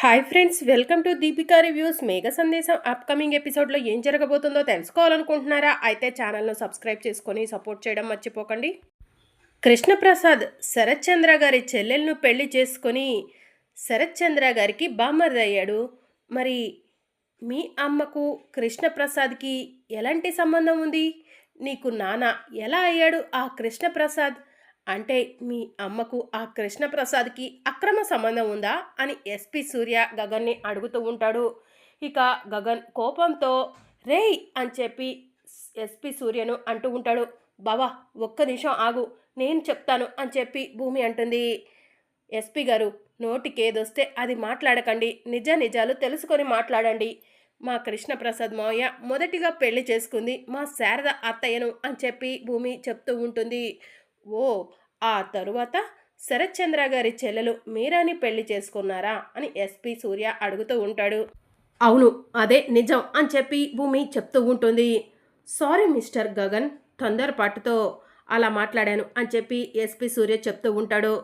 Hi friends welcome to Deepika reviews Megha Sandesam upcoming ఎపిసోడ్లో ఏం జరగబోతుందో తెలుసుకోవాలనుకుంటున్నారా? అయితే ఛానల్ను సబ్స్క్రైబ్ చేసుకొని సపోర్ట్ చేయడం మర్చిపోకండి. కృష్ణప్రసాద్ శరత్ చంద్ర గారి చెల్లెలను పెళ్ళి చేసుకొని శరత్ చంద్ర గారికి బామ్మర్ది అయ్యాడు. మరి మీ అమ్మకు కృష్ణప్రసాద్కి ఎలాంటి సంబంధం ఉంది? నీకు నాన్న ఎలా అయ్యాడు ఆ కృష్ణప్రసాద్? అంటే మీ అమ్మకు ఆ కృష్ణప్రసాద్కి అక్రమ సంబంధం ఉందా? అని ఎస్పి సూర్య గగన్ని అడుగుతూ ఉంటాడు. ఇక గగన్ కోపంతో రేయ్! అని చెప్పి ఎస్పి సూర్యను అంటూ ఉంటాడు. బావా ఒక్క నిమిషం ఆగు నేను చెప్తాను అని చెప్పి భూమి అంటుంది. ఎస్పి గారు నోటికేదొస్తే అది మాట్లాడకండి. నిజ నిజాలు తెలుసుకొని మాట్లాడండి. మా కృష్ణప్రసాద్ మావయ్య మొదటిగా పెళ్ళి చేసుకుంది మా శారద అత్తయ్యను అని చెప్పి భూమి చెప్తూ ఉంటుంది. ఓ ఆ తరువాత శరత్చంద్ర గారి చెల్లెలు మీరాని పెళ్ళి చేసుకున్నారా? అని ఎస్పి సూర్య అడుగుతూ ఉంటాడు. అవును అదే నిజం అని చెప్పి భూమి చెప్తూ ఉంటుంది. సారీ మిస్టర్ గగన్ తొందరపాటుతో అలా మాట్లాడాను అని చెప్పి ఎస్పి సూర్య చెప్తూ ఉంటాడు.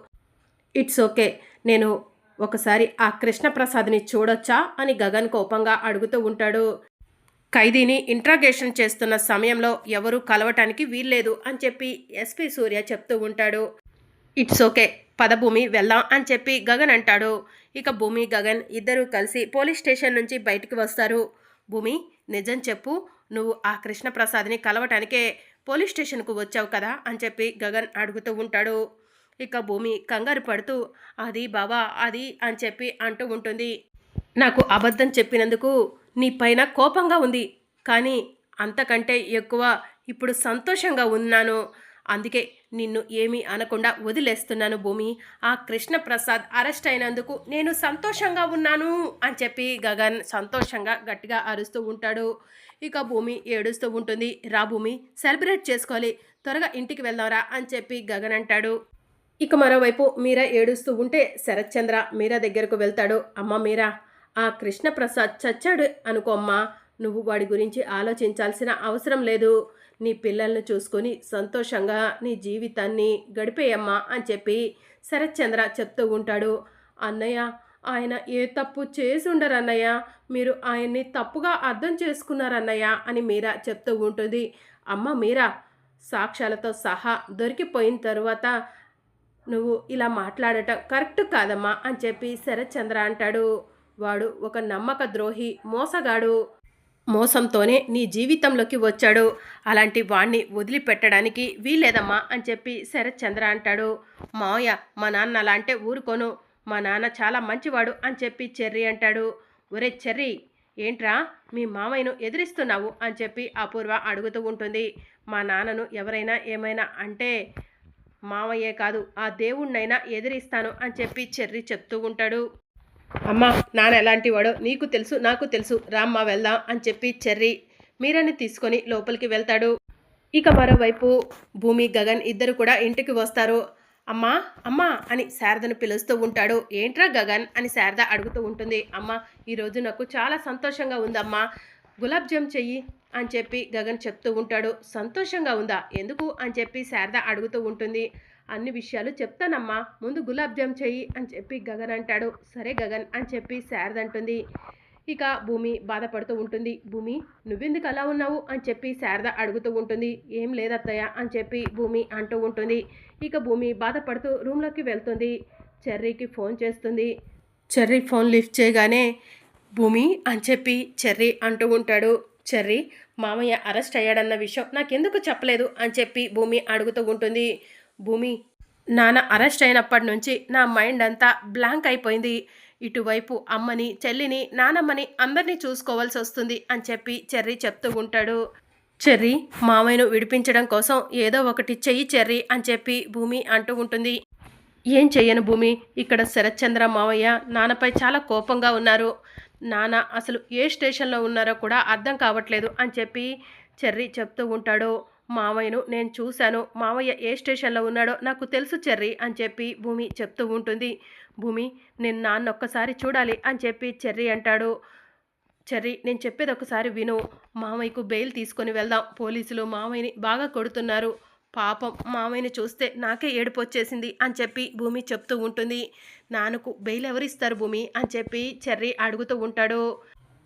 ఇట్స్ ఓకే నేను ఒకసారి ఆ కృష్ణప్రసాద్ని చూడొచ్చా? అని గగన్ కోపంగా అడుగుతూ ఉంటాడు. ఖైదీని ఇంట్రాగేషన్ చేస్తున్న సమయంలో ఎవరూ కలవటానికి వీల్లేదు అని చెప్పి ఎస్పి సూర్య చెప్తూ ఉంటాడు. ఇట్స్ ఓకే పదభూమి వెళ్దాం అని చెప్పి గగన్ అంటాడు. ఇక భూమి గగన్ ఇద్దరూ కలిసి పోలీస్ స్టేషన్ నుంచి బయటికి వస్తారు. భూమి నిజం చెప్పు. నువ్వు ఆ కృష్ణప్రసాద్ని కలవటానికే పోలీస్ స్టేషన్కు వచ్చావు కదా అని చెప్పి గగన్ అడుగుతూ ఉంటాడు. ఇక భూమి కంగారు పడుతూ అది బావా అది అని చెప్పి అంటూ ఉంటుంది. నాకు అబద్ధం చెప్పినందుకు నీ పైన కోపంగా ఉంది. కానీ అంతకంటే ఎక్కువ ఇప్పుడు సంతోషంగా ఉన్నాను. అందుకే నిన్ను ఏమీ అనకుండా వదిలేస్తున్నాను భూమి. ఆ కృష్ణప్రసాద్ అరెస్ట్ అయినందుకు నేను సంతోషంగా ఉన్నాను అని చెప్పి గగన్ సంతోషంగా గట్టిగా అరుస్తూ ఉంటాడు. ఇక భూమి ఏడుస్తూ ఉంటుంది. రా భూమి సెలబ్రేట్ చేసుకోవాలి త్వరగా ఇంటికి వెళ్దాంరా అని చెప్పి గగన్ అంటాడు. ఇక మరోవైపు మీరా ఏడుస్తూ ఉంటే శరత్చంద్ర మీరా దగ్గరకు వెళ్తాడు. అమ్మ మీరా ఆ కృష్ణప్రసాద్ చచ్చాడు అనుకో అమ్మా. నువ్వు వాడి గురించి ఆలోచించాల్సిన అవసరం లేదు. నీ పిల్లల్ని చూసుకొని సంతోషంగా నీ జీవితాన్ని గడిపేయమ్మా అని చెప్పి శరత్చంద్ర చెప్తూ ఉంటాడు. అన్నయ్య ఆయన ఏ తప్పు చేసి ఉండరు అన్నయ్య. మీరు ఆయన్ని తప్పుగా అర్థం చేసుకున్నారన్నయ్య అని మీరా చెప్తూ ఉంటుంది. అమ్మ మీరా సాక్ష్యాలతో సహా దొరికిపోయిన తరువాత నువ్వు ఇలా మాట్లాడటం కరెక్ట్ కాదమ్మా అని చెప్పి శరత్చంద్ర అంటాడు. వాడు ఒక నమ్మక ద్రోహి మోసగాడు. మోసంతోనే నీ జీవితంలోకి వచ్చాడు. అలాంటి వాణ్ణి వదిలిపెట్టడానికి వీలేదమ్మా అని చెప్పి శరత్చంద్ర అంటాడు. మావయ్య మా నాన్న అలా అంటే ఊరుకోను. మా నాన్న చాలా మంచివాడు అని చెప్పి చెర్రి అంటాడు. ఒరే చెర్రి ఏంట్రా మీ మామయ్యను ఎదిరిస్తున్నావు అని చెప్పి అపూర్వ అడుగుతూ ఉంటుంది. మా నాన్నను ఎవరైనా ఏమైనా అంటే మావయ్యే కాదు ఆ దేవుణ్ణైనా ఎదిరిస్తాను అని చెప్పి చెర్రి చెప్తూ ఉంటాడు. అమ్మా నాన్న ఎలాంటి వాడో నీకు తెలుసు నాకు తెలుసు. రామ్మ వెళ్దాం అని చెప్పి చెర్రి మీరని తీసుకొని లోపలికి వెళ్తాడు. ఇక మరోవైపు భూమి గగన్ ఇద్దరు కూడా ఇంటికి వస్తారు. అమ్మా అమ్మా అని శారదను పిలుస్తూ ఉంటాడు. ఏంట్రా గగన్ అని శారద అడుగుతూ ఉంటుంది. అమ్మా ఈరోజు నాకు చాలా సంతోషంగా ఉందమ్మా. గులాబ్ జామ్ చెయ్యి అని చెప్పి గగన్ చెప్తూ ఉంటాడు. సంతోషంగా ఉందా? ఎందుకు? అని చెప్పి శారద అడుగుతూ ఉంటుంది. అన్ని విషయాలు చెప్తానమ్మా. ముందు గులాబ్ జామ్ చెయ్యి అని చెప్పి గగన్ అంటాడు. సరే గగన్ అని చెప్పి శారద అంటుంది. ఇక భూమి బాధపడుతూ ఉంటుంది. భూమి నువ్వెందుకు అలా ఉన్నావు? అని చెప్పి శారద అడుగుతూ ఉంటుంది. ఏం లేదత్తయ్య అని చెప్పి భూమి అంటూ ఉంటుంది. ఇక భూమి బాధపడుతూ రూమ్లోకి వెళ్తుంది. చెర్రీకి ఫోన్ చేస్తుంది. చెర్రీ ఫోన్ లిఫ్ట్ చేయగానే భూమి అని చెప్పి చెర్రీ అంటూ ఉంటాడు. చెర్రీ మామయ్య అరెస్ట్ అయ్యాడన్న విషయం నాకెందుకు చెప్పలేదు? అని చెప్పి భూమి అడుగుతూ ఉంటుంది. భూమి. నాన్న అరెస్ట్ అయినప్పటి నుంచి నా మైండ్ అంతా బ్లాంక్ అయిపోయింది. ఇటువైపు అమ్మని చెల్లిని నానమ్మని అందరినీ చూసుకోవాల్సి వస్తుంది అని చెప్పి చెర్రీ చెప్తూ ఉంటాడు. చెర్రీ మామయ్యను విడిపించడం కోసం ఏదో ఒకటి చెయ్యి చెర్రీ అని చెప్పి భూమి అంటూ ఉంటుంది. ఏం చెయ్యను భూమి? ఇక్కడ శరత్చంద్ర మావయ్య నాన్నపై చాలా కోపంగా ఉన్నారు. నాన్న అసలు ఏ స్టేషన్లో ఉన్నారో కూడా అర్థం కావట్లేదు అని చెప్పి చెర్రీ చెప్తూ ఉంటాడు. మావయ్యను నేను చూశాను. మావయ్య ఏ స్టేషన్లో ఉన్నాడో నాకు తెలుసు చెర్రి అని చెప్పి భూమి చెప్తూ ఉంటుంది. భూమి నేను నాన్న ఒక్కసారి చూడాలి అని చెప్పి చెర్రీ అంటాడు. చెర్రి నేను చెప్పేది ఒకసారి విను. మామయ్యకు బెయిల్ తీసుకొని వెళ్దాం. పోలీసులు మామయ్యని బాగా కొడుతున్నారు. పాపం మామయ్యని చూస్తే నాకే ఏడుపు వచ్చేసింది అని చెప్పి భూమి చెప్తూ ఉంటుంది. నాన్నకు బెయిల్ ఎవరిస్తారు భూమి? అని చెప్పి చెర్రీ అడుగుతూ ఉంటాడు.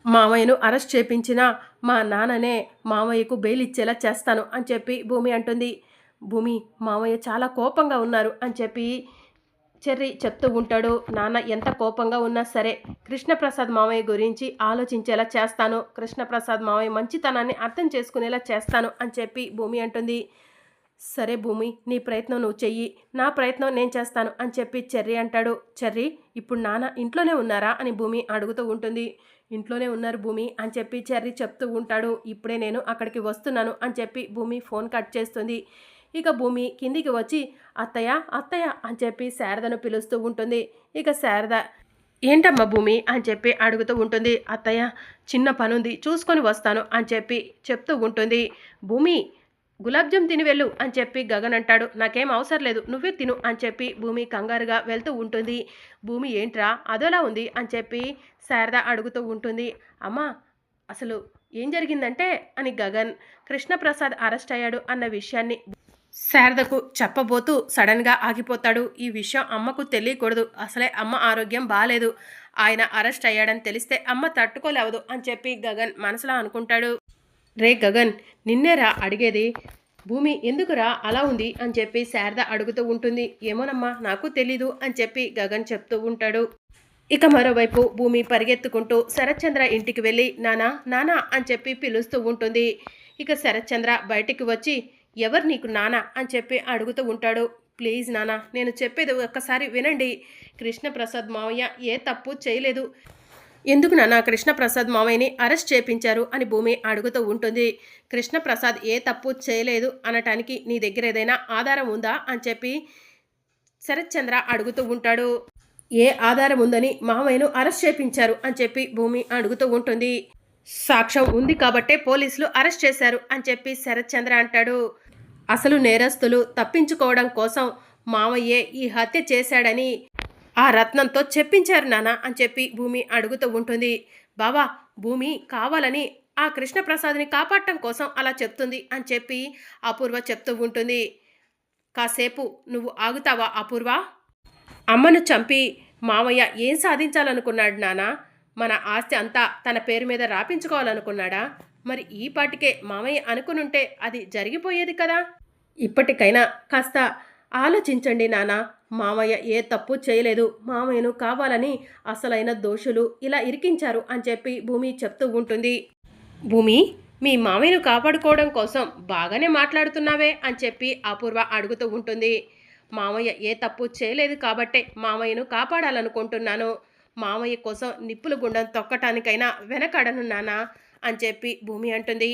మామయ్యను అరెస్ట్ చేపించినా మా నాన్ననే మామయ్యకు బెయిల్ ఇచ్చేలా చేస్తాను అని చెప్పి భూమి అంటుంది. భూమి మామయ్య చాలా కోపంగా ఉన్నారు అని చెప్పి చెర్రి చెప్తూ ఉంటాడు. నాన్న ఎంత కోపంగా ఉన్నా సరే కృష్ణప్రసాద్ మామయ్య గురించి ఆలోచించేలా చేస్తాను. కృష్ణప్రసాద్ మామయ్య మంచితనాన్ని అర్థం చేసుకునేలా చేస్తాను అని చెప్పి భూమి అంటుంది. సరే భూమి నీ ప్రయత్నం నువ్వు చెయ్యి. నా ప్రయత్నం నేను చేస్తాను అని చెప్పి చెర్రి అంటాడు. చెర్రి ఇప్పుడు నాన్న ఇంట్లోనే ఉన్నారా అని భూమి అడుగుతూ ఉంటుంది. ఇంట్లోనే ఉన్నారు భూమి అని చెప్పి చెర్రి చెప్తూ ఉంటాడు. ఇప్పుడే నేను అక్కడికి వస్తున్నాను అని చెప్పి భూమి ఫోన్ కట్ చేస్తుంది. ఇక భూమి కిందికి వచ్చి అత్తయ్య అత్తయ్య అని చెప్పి శారదను పిలుస్తూ ఉంటుంది. ఇక శారద ఏంటమ్మా భూమి? అని చెప్పి అడుగుతూ ఉంటుంది. అత్తయ్య చిన్న పనుంది చూసుకొని వస్తాను అని చెప్పి చెప్తూ ఉంటుంది. భూమి గులాబ్జామ్ తిని వెళ్ళు అని చెప్పి గగన్ అంటాడు. నాకేం అవసరం లేదు. నువ్వే తిను అని చెప్పి భూమి కంగారుగా వెళ్తూ ఉంటుంది. భూమి ఏంట్రా? అదోలా ఉంది అని చెప్పి శారద అడుగుతూ ఉంటుంది. అమ్మా అసలు ఏం జరిగిందంటే అని గగన్ కృష్ణప్రసాద్ అరెస్ట్ అయ్యాడు అన్న విషయాన్ని శారదకు చెప్పబోతూ సడన్గా ఆగిపోతాడు. ఈ విషయం అమ్మకు తెలియకూడదు. అసలే అమ్మ ఆరోగ్యం బాగాలేదు ఆయన అరెస్ట్ అయ్యాడని తెలిస్తే అమ్మ తట్టుకోలేవదు అని చెప్పి గగన్ మనసులో అనుకుంటాడు. రే గగన్ నిన్నేరా అడిగేది. భూమి ఎందుకురా అలా ఉంది అని చెప్పి శారద అడుగుతూ ఉంటుంది. ఏమోనమ్మా నాకు తెలీదు అని చెప్పి గగన్ చెప్తూ ఉంటాడు. ఇక మరోవైపు భూమి పరిగెత్తుకుంటూ శరత్చంద్ర ఇంటికి వెళ్ళి నానా నానా అని చెప్పి పిలుస్తూ ఉంటుంది. ఇక శరత్చంద్ర బయటికి వచ్చి ఎవరు నీకు నానా అని చెప్పి అడుగుతూ ఉంటాడు. ప్లీజ్ నానా నేను చెప్పేది ఒక్కసారి వినండి. కృష్ణప్రసాద్ మావయ్య ఏ తప్పు చేయలేదు. ఎందుకు నాన్న కృష్ణప్రసాద్ మావయ్యని అరెస్ట్ చేపించారు అని భూమి అడుగుతూ ఉంటుంది. కృష్ణప్రసాద్ ఏ తప్పు చేయలేదు అనటానికి నీ దగ్గర ఏదైనా ఆధారం ఉందా? అని చెప్పి శరత్చంద్ర అడుగుతూ ఉంటాడు. ఏ ఆధారం ఉందని మావయ్యను అరెస్ట్ చేపించారు అని చెప్పి భూమి అడుగుతూ ఉంటుంది. సాక్ష్యం ఉంది కాబట్టే పోలీసులు అరెస్ట్ చేశారు అని చెప్పి శరత్చంద్ర అంటాడు. అసలు నేరస్తులు తప్పించుకోవడం కోసం మామయ్యే ఈ హత్య చేశాడని ఆ రత్నంతో చెప్పించారు నాన్న అని చెప్పి భూమి అడుగుతూ ఉంటుంది. బావా భూమి కావాలని ఆ కృష్ణప్రసాద్ని కాపాడటం కోసం అలా చెప్తుంది అని చెప్పి అపూర్వ చెప్తూ ఉంటుంది. కాసేపు నువ్వు ఆగుతావా అపూర్వ? అమ్మను చంపి మామయ్య ఏం సాధించాలనుకున్నాడు నాన్న మన ఆస్తి అంతా తన పేరు మీద రాపించుకోవాలనుకున్నాడా? మరి ఈ పాటికే మామయ్య అనుకునుంటే అది జరిగిపోయేది కదా? ఇప్పటికైనా కాస్త ఆలోచించండి నానా. మామయ్య ఏ తప్పు చేయలేదు. మామయ్యను కావాలని అసలైన దోషులు ఇలా ఇరికించారు అని చెప్పి భూమి చెప్తూ ఉంటుంది. భూమి మీ మామయ్యను కాపాడుకోవడం కోసం బాగానే మాట్లాడుతున్నావే అని చెప్పి అపూర్వ అడుగుతూ ఉంటుంది. మామయ్య ఏ తప్పు చేయలేదు కాబట్టే మామయ్యను కాపాడాలనుకుంటున్నాను. మామయ్య కోసం నిప్పుల గుండం తొక్కటానికైనా వెనకడనున్నానా అని చెప్పి భూమి అంటుంది.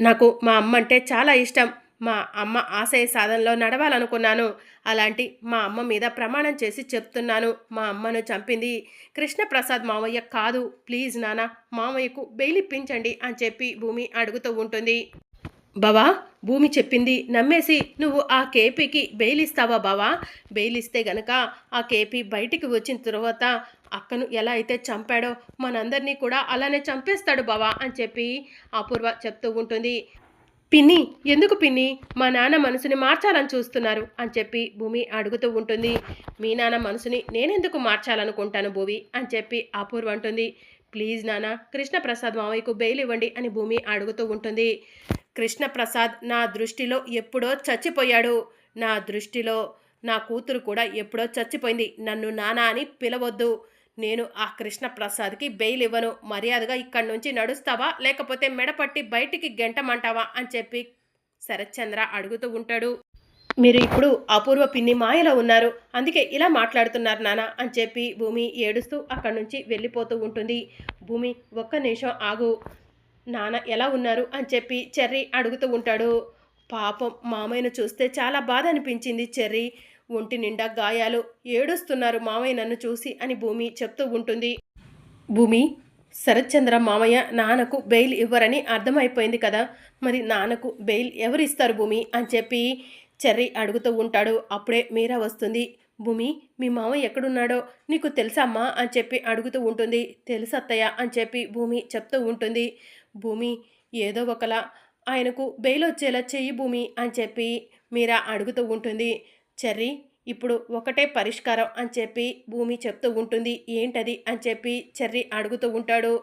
నాకు మా అమ్మ అంటే చాలా ఇష్టం. మా అమ్మ ఆశయ సాధనలో నడవాలనుకున్నాను. అలాంటి మా అమ్మ మీద ప్రమాణం చేసి చెప్తున్నాను. మా అమ్మను చంపింది కృష్ణప్రసాద్ మామయ్య కాదు. ప్లీజ్ నాన్న మామయ్యకు బెయిల్ ఇప్పించండి అని చెప్పి భూమి అడుగుతూ ఉంటుంది. బావా భూమి చెప్పింది నమ్మేసి నువ్వు ఆ కేపీకి బెయిల్ ఇస్తావా బావా? బెయిల్ ఇస్తే గనక ఆ కేపీ బయటికి వచ్చిన తర్వాత అక్కను ఎలా అయితే చంపాడో మనందరినీ కూడా అలానే చంపేస్తాడు బావా అని చెప్పి అపూర్వ చెప్తూ ఉంటుంది. పిన్ని ఎందుకు పిన్ని? మా నాన్న మనసుని మార్చాలని చూస్తున్నారు అని చెప్పి భూమి అడుగుతూ ఉంటుంది. మీ నాన్న మనసుని నేనెందుకు మార్చాలనుకుంటాను భూమి? అని చెప్పి అపూర్వ అంటుంది. ప్లీజ్ నాన్న కృష్ణప్రసాద్ మావయ్యకు బెయిల్ ఇవ్వండి అని భూమి అడుగుతూ ఉంటుంది. కృష్ణప్రసాద్ నా దృష్టిలో ఎప్పుడో చచ్చిపోయాడు. నా దృష్టిలో నా కూతురు కూడా ఎప్పుడో చచ్చిపోయింది. నన్ను నానా అని పిలవద్దు. నేను ఆ కృష్ణప్రసాద్కి బెయిల్ ఇవ్వను. మర్యాదగా ఇక్కడి నుంచి నడుస్తావా? లేకపోతే మెడపట్టి బయటికి గెంటమంటావా? అని చెప్పి శరత్చంద్ర అడుగుతూ ఉంటాడు. మీరు ఇప్పుడు అపూర్వ పిన్ని మాయలో ఉన్నారు. అందుకే ఇలా మాట్లాడుతున్నారు నాన్న అని చెప్పి భూమి ఏడుస్తూ అక్కడి నుంచి వెళ్ళిపోతూ ఉంటుంది. భూమి ఒక్క నిమిషం ఆగు. నాన్న ఎలా ఉన్నారు? అని చెప్పి చెర్రీ అడుగుతూ ఉంటాడు. పాపం మామయ్యను చూస్తే చాలా బాధ అనిపించింది చెర్రీ. ఒంటి నిండా గాయాలు. ఏడుస్తున్నారు మామయ్య నన్ను చూసి అని భూమి చెప్తూ ఉంటుంది. భూమి శరత్చంద్ర మామయ్య నాన్నకు బెయిల్ ఇవ్వరని అర్థమైపోయింది కదా. మరి నాన్నకు బెయిల్ ఎవరు ఇస్తారు భూమి అని చెప్పి చెర్రీ అడుగుతూ ఉంటాడు. అప్పుడే మీరా వస్తుంది. భూమి మీ మామయ్య ఎక్కడున్నాడో నీకు తెలుసమ్మా అని చెప్పి అడుగుతూ ఉంటుంది. తెలుసత్తయ్య అని చెప్పి భూమి చెప్తూ ఉంటుంది. భూమి ఏదో ఒకలా ఆయనకు బెయిల్ వచ్చేలా చెయ్యి భూమి అని చెప్పి మీరా అడుగుతూ ఉంటుంది. చెర్రీ ఇప్పుడు ఒకటే పరిష్కారం అని చెప్పి భూమి చెప్తూ ఉంటుంది. ఏంటది అని చెప్పి చెర్రి అడుగుతూ ఉంటాడు.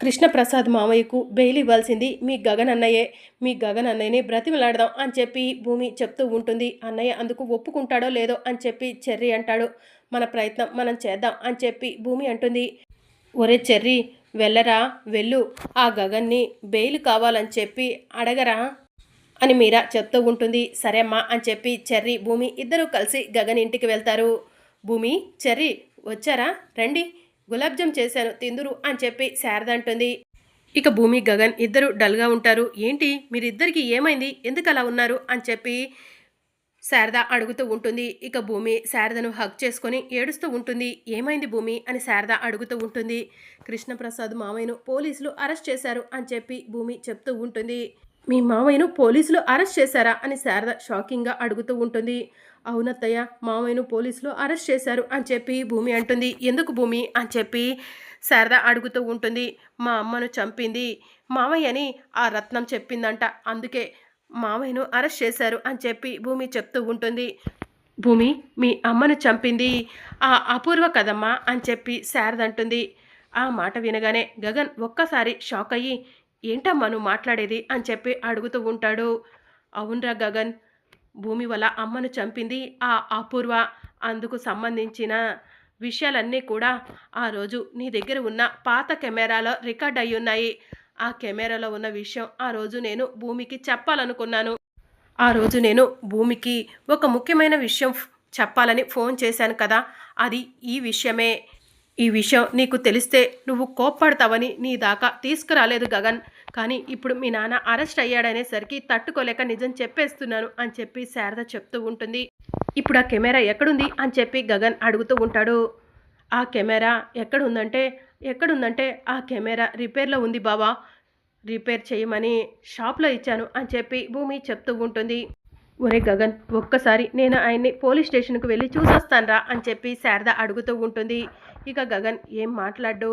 కృష్ణప్రసాద్ మామయ్యకు బెయిల్ ఇవ్వాల్సింది మీ గగన్ అన్నయ్యే మీ గగన్ అన్నయ్యని బ్రతిమలాడదాం అని చెప్పి భూమి చెప్తూ ఉంటుంది. అన్నయ్య అందుకు ఒప్పుకుంటాడో లేదో అని చెప్పి చెర్రి అంటాడు. మన ప్రయత్నం మనం చేద్దాం అని చెప్పి భూమి అంటుంది. ఒరే చెర్రి వెళ్ళరా వెళ్ళు. ఆ గగన్ని బెయిల్ కావాలని చెప్పి అడగరా? అని మీరా చెప్తూ ఉంటుంది. సరే అమ్మా అని చెప్పి చెర్రి భూమి ఇద్దరూ కలిసి గగన్ ఇంటికి వెళ్తారు. భూమి చెర్రి వచ్చారా? రండి. గులాబ్జామ్ చేశాను తిందురు అని చెప్పి శారద అంటుంది. ఇక భూమి గగన్ ఇద్దరు డల్గా ఉంటారు. ఏంటి? మీరిద్దరికి ఏమైంది? ఎందుకు అలా ఉన్నారు? అని చెప్పి శారద అడుగుతూ ఉంటుంది. ఇక భూమి శారదను హక్ చేసుకొని ఏడుస్తూ ఉంటుంది. ఏమైంది భూమి? అని శారద అడుగుతూ ఉంటుంది. కృష్ణప్రసాద్ మామయ్యను పోలీసులు అరెస్ట్ చేశారు అని చెప్పి భూమి చెప్తూ ఉంటుంది. మీ మామయ్యను పోలీసులు అరెస్ట్ చేశారా? అని శారద షాకింగ్గా అడుగుతూ ఉంటుంది. అవునత్తయ్య మామయ్యను పోలీసులు అరెస్ట్ చేశారు అని చెప్పి భూమి అంటుంది. ఎందుకు భూమి? అని చెప్పి శారద అడుగుతూ ఉంటుంది. మా అమ్మను చంపింది మామయ్యని ఆ రత్నం చెప్పిందంట. అందుకే మామయ్యను అరెస్ట్ చేశారు అని చెప్పి భూమి చెప్తూ ఉంటుంది. భూమి మీ అమ్మను చంపింది ఆ అపూర్వ కదమ్మా అని చెప్పి శారద అంటుంది. ఆ మాట వినగానే గగన్ ఒక్కసారి షాక్ అయ్యి ఏంటమ్మా నువ్వు మాట్లాడేది? అని చెప్పి అడుగుతూ ఉంటాడు. అవునరా గగన్ భూమి వల్ల అమ్మను చంపింది ఆ అపూర్వ. అందుకు సంబంధించిన విషయాలన్నీ కూడా ఆ రోజు నీ దగ్గర ఉన్న పాత కెమెరాలో రికార్డ్ అయి ఉన్నాయి. ఆ కెమెరాలో ఉన్న విషయం ఆ రోజు నేను భూమికి చెప్పాలనుకున్నాను. ఆ రోజు నేను భూమికి ఒక ముఖ్యమైన విషయం చెప్పాలని ఫోన్ చేశాను కదా అది ఈ విషయమే. ఈ విషయం నీకు తెలిస్తే నువ్వు కోప్పడతావని నీ దాకా తీసుకురాలేదు గగన్. కానీ ఇప్పుడు మీ నాన్న అరెస్ట్ అయ్యాడనేసరికి తట్టుకోలేక నిజం చెప్పేస్తున్నాను అని చెప్పి శారద చెప్తూ ఉంటుంది. ఇప్పుడు ఆ కెమెరా ఎక్కడుంది అని చెప్పి గగన్ అడుగుతూ ఉంటాడు. ఆ కెమెరా ఎక్కడుందంటే ఎక్కడుందంటే ఆ కెమెరా రిపేర్లో ఉంది బావా. రిపేర్ చేయమని షాప్లో ఇచ్చాను అని చెప్పి భూమి చెప్తూ ఉంటుంది. ఒరే గగన్ ఒక్కసారి నేను ఆయన్ని పోలీస్ స్టేషన్కి వెళ్ళి చూసొస్తాన్రా అని చెప్పి శారద అడుగుతూ ఉంటుంది. ఇక గగన్ ఏం మాట్లాడు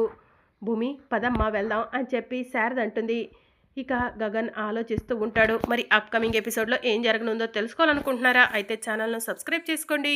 భూమి పదమ్మా వెళ్దాం అని చెప్పి శారద అంటుంది. ఇక గగన్ ఆలోచిస్తూ ఉంటాడు. మరి అప్కమింగ్ ఎపిసోడ్లో ఏం జరగనుందో తెలుసుకోవాలనుకుంటున్నారా? అయితే ఛానల్ను సబ్స్క్రైబ్ చేసుకోండి.